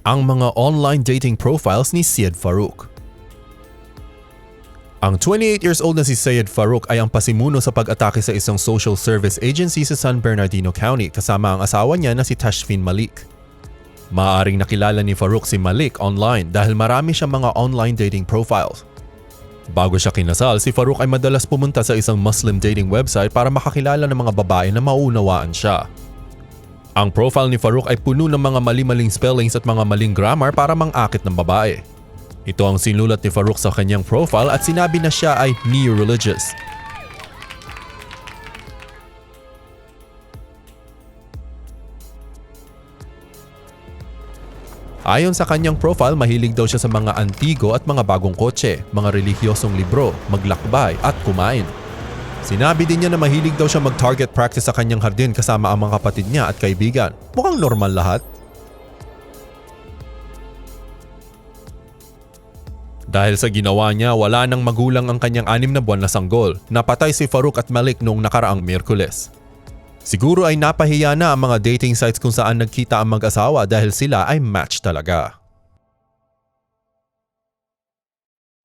ang mga online dating profiles ni Syed Farouk. Ang 28 years old na si Syed Farouk ay ang pasimuno sa pag-atake sa isang social service agency sa San Bernardino County kasama ang asawa niya na si Tashfin Malik. Maaring nakilala ni Farouk si Malik online dahil marami siyang mga online dating profiles. Bago siya kinasal, si Farouk ay madalas pumunta sa isang Muslim dating website para makakilala ng mga babae na maunawaan siya. Ang profile ni Farouk ay puno ng mga mali-maling spellings at mga maling grammar para mang-akit ng babae. Ito ang sinulat ni Farouk sa kanyang profile at sinabi na siya ay neo-religious. Ayon sa kanyang profile, mahilig daw siya sa mga antigo at mga bagong kotse, mga relihiyosong libro, maglakbay at kumain. Sinabi din niya na mahilig daw siya mag-target practice sa kanyang hardin kasama ang mga kapatid niya at kaibigan. Mukhang normal lahat. Dahil sa ginawa niya, wala nang magulang ang kanyang anim na buwan na sanggol. Napatay si Farouk at Malik noong nakaraang Miyerkules. Siguro ay napahiya na ang mga dating sites kung saan nagkita ang mag-asawa dahil sila ay match talaga.